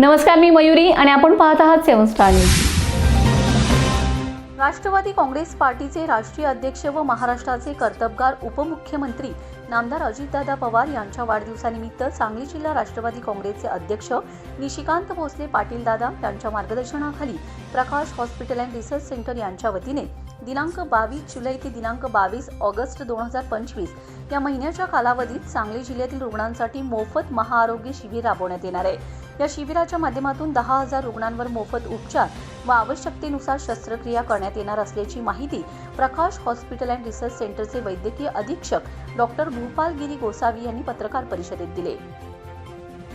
नमस्कार मी मयुरी आणि आपण पाहत आहात seven star news. Rashtravadi Congress पार्टीचे राष्ट्रीय अध्यक्ष व महाराष्ट्राचे कर्तबगार उपमुख्यमंत्री नामदार अजितदादा पवार यांच्या वाढदिवसानिमित्त सांगली जिल्हा राष्ट्रवादी काँग्रेसचे अध्यक्ष निशिकांत भोसले पाटील दादा यांच्या मार्गदर्शनाखाली Prakash hospital and research centre यांच्या वतीने दिनांक बावीस जुलै ते दिनांक बावीस ऑगस्ट दोन हजार पंचवीस या महिन्याच्या कालावधीत सांगली जिल्ह्यातील रुग्णांसाठी मोफत महाआरोग्य शिबिर राबवण्यात येणार आहे. या शिबिराच्या माध्यमातून दहा हजार रुग्णांवर मोफत उपचार व आवश्यकतेनुसार शस्त्रक्रिया करण्यात येणार असल्याची माहिती प्रकाश हॉस्पिटल अँड रिसर्च सेंटरचे वैद्यकीय अधीक्षक डॉक्टर भूपालगिरी गोसावी यांनी पत्रकार परिषदेत दिले.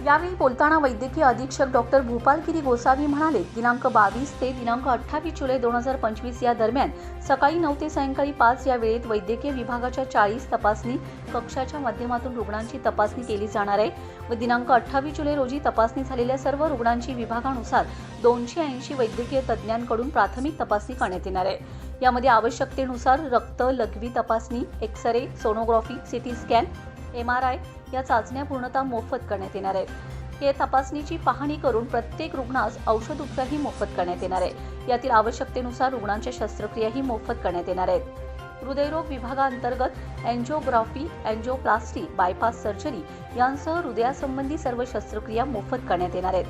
यावेळी बोलताना वैद्यकीय अधीक्षक डॉक्टर भूपालगिरी गोसावी म्हणाले दिनांक बावीस ते दिनांक अठ्ठावीस जुलै दोन हजार पंचवीस या दरम्यान सकाळी नऊ ते सायंकाळी पाच या वेळेत वैद्यकीय विभागाच्या चाळीस तपासणी कक्षाच्या माध्यमातून रुग्णांची तपासणी केली जाणार आहे व दिनांक अठ्ठावीस जुलै रोजी तपासणी झालेल्या सर्व रुग्णांची विभागानुसार दोनशे ऐंशी वैद्यकीय तज्ज्ञांकडून प्राथमिक तपासणी करण्यात येणार आहे. यामध्ये आवश्यकतेनुसार रक्त लघवी तपासणी X ray sonography CT scan M R I या चाचण्या पूर्णतः मोफत करण्यात येणार आहेत. या तपासणीची पाहणी करून प्रत्येक रुग्णास औषध उपचारही मोफत करण्यात येणार आहे यातील आवश्यकतेनुसार रुग्णांच्या शस्त्रक्रियाही मोफत करण्यात येणार आहेत. हृदयरोग विभागाअंतर्गत अँजिओग्राफी अँजिओप्लास्टी बायपास सर्जरी यांसह हृदयासंबंधी सर्व शस्त्रक्रिया मोफत करण्यात येणार आहेत.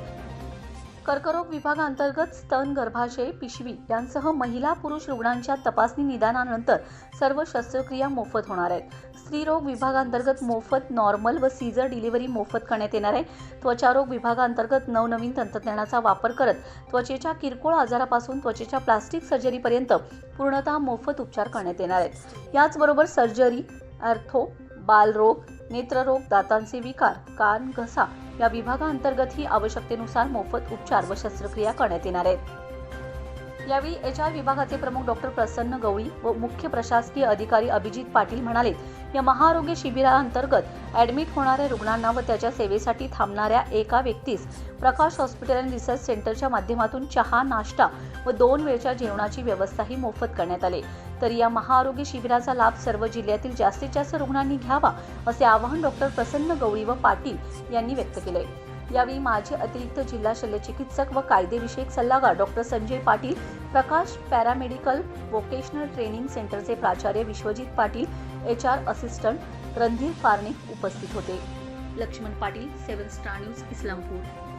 कर्करोग विभागांतर्गत स्तन गर्भाशय पिशवी यांसह महिला पुरुष रुग्णांच्या तपासणी निदानानंतर सर्व शस्त्रक्रिया मोफत होणार आहेत. स्त्रीरोग विभागांतर्गत मोफत नॉर्मल व सीझर डिलिव्हरी मोफत करण्यात येणार आहे. त्वचारोग विभागांतर्गत नवनवीन तंत्रज्ञानाचा वापर करत त्वचेच्या किरकोळ आजारापासून त्वचेच्या प्लास्टिक सर्जरीपर्यंत पूर्णतः मोफत उपचार करण्यात येणार आहेत. याचबरोबर सर्जरी अर्थो बालरोग नेत्ररोग दातांचे विकार कान घसा या विभागाअंतर्गतही आवश्यकतेनुसार मोफत उपचार व शस्त्रक्रिया करण्यात येणार आहेत. यावेळी एच आर विभागाचे प्रमुख डॉक्टर प्रसन्न गवळी व मुख्य प्रशासकीय अधिकारी अभिजित पाटील म्हणाले या महाआरोग्य शिबिराअंतर्गत ॲडमिट होणाऱ्या रुग्णांना व त्याच्या सेवेसाठी थांबणाऱ्या एका व्यक्तीस प्रकाश हॉस्पिटल अँड रिसर्च सेंटरच्या माध्यमातून चहा नाश्ता व दोन वेळच्या जेवणाची व्यवस्थाही मोफत करण्यात आली. तर या महाआरोग्य शिबिराचा लाभ सर्व जिल्ह्यातील जास्तीत जास्त रुग्णांनी घ्यावा असे आवाहन डॉक्टर प्रसन्न गवळी व पाटील यांनी व्यक्त केले यावेळी माजी अतिरिक्त जिल्हा शल्यचिकित्सक व कायदेविषयक सल्लागार doctor Sanjay Patil Prakash paramedical vocational training सेंटरचे प्राचार्य Vishwajit Patil H R assistant Randhir Farane उपस्थित होते. Laxman Patil seven star news Islampur.